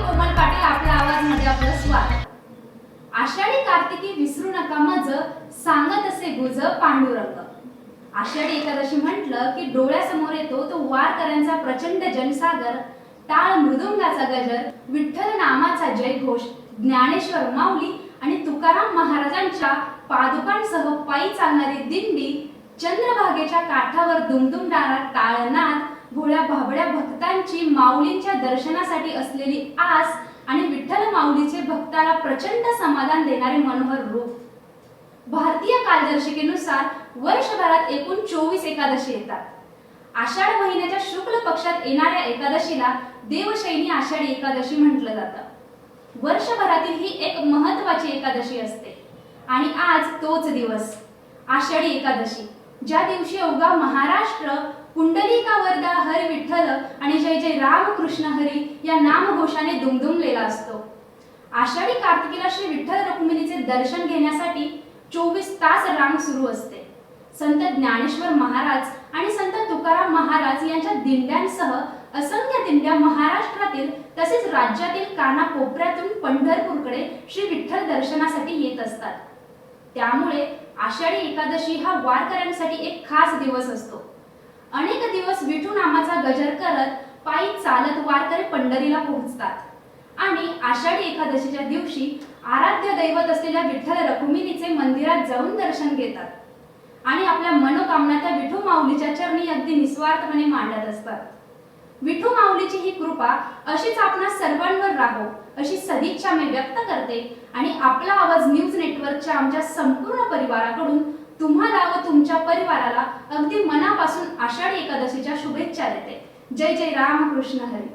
कोमल पाटील आपल्या आवाजमध्ये आपलं स्वागत. आषाढी कार्तिकी विसरू नका मज सांगत असे गुज पांडुरंग. आषाढी एकादशी म्हटलं की डोळ्यासमोर येतो तो वारकऱ्यांचा प्रचंड जनसागर टाळ मृदुंगाचा गजर विठ्ठल नामाचा जयघोष ज्ञानेश्वर माऊली आणि तुकाराम महाराजांच्या पादुकांसह पायी चालणारी दिंडी चंद्रभागेच्या काठावर दुमदुमणारा टाळनाद भाबड्या भक्तांची माऊलींच्या दर्शनासाठी असलेली आस आणि विठ्ठल माऊलीचे भक्ताला प्रचंड समाधान देणारे मनोहर रूप. भारतीय कालदर्शिकेनुसार वर्षभरात एकूण चोवीस एकादशी येतात. आषाढ महिन्याच्या शुक्ल पक्षात येणाऱ्या एकादशीला देवशैनी आषाढी एकादशी म्हटलं जातं. वर्षभरातील ही एक महत्वाची एकादशी असते. आणि आज तोच दिवस आषाढी एकादशी. ज्या दिवशी अवघा महाराष्ट्र पुंडलिका वरदा हर विठ्ठल आणि जय जय राम कृष्ण हरी या नामघोषाने दुमदुमलेला असतो. आषाढी कार्तिकीला श्री विठ्ठल रुक्मिणीचे दर्शन घेण्यासाठी चोवीस तास रांग सुरू असते. संत ज्ञानेश्वर महाराज आणि संत तुकाराम महाराज यांच्या दिंड्यांसह असंख्य दिंड्या महाराष्ट्रातील तसेच राज्यातील कानाकोपऱ्यातून पंढरपूरकडे श्री विठ्ठल दर्शनासाठी येत असतात. त्यामुळे आषाढी एकादशी हा वारकऱ्यांसाठी एक खास दिवस असतो. अनेक दिवस विठू नामाचा गजर करत पायी चालत वारकरी पंढरीला पोहोचतात. आणि आषाढी एकादशीच्या दिवशी आराध्य दैवत असलेल्या विठ्ठल रखुमिनीचे मंदिरात जाऊन दर्शन घेतात. आणि आपल्या मनोकामना त्या विठू माऊलीच्या चरणी अगदी निस्वार्थपणे मांडत असतात. विठू माऊलीची ही कृपा अशीच आपणा सर्वांवर राहो अशी सदिच्छा मी व्यक्त करते. आणि आपला आवाज न्यूज नेटवर्कच्या आमच्या संपूर्ण परिवाराकडून तुम्हाला व तुमच्या परिवाराला अगदी मनापासून आषाढी एकादशीच्या शुभेच्छा देते. जय जय रामकृष्ण हरी.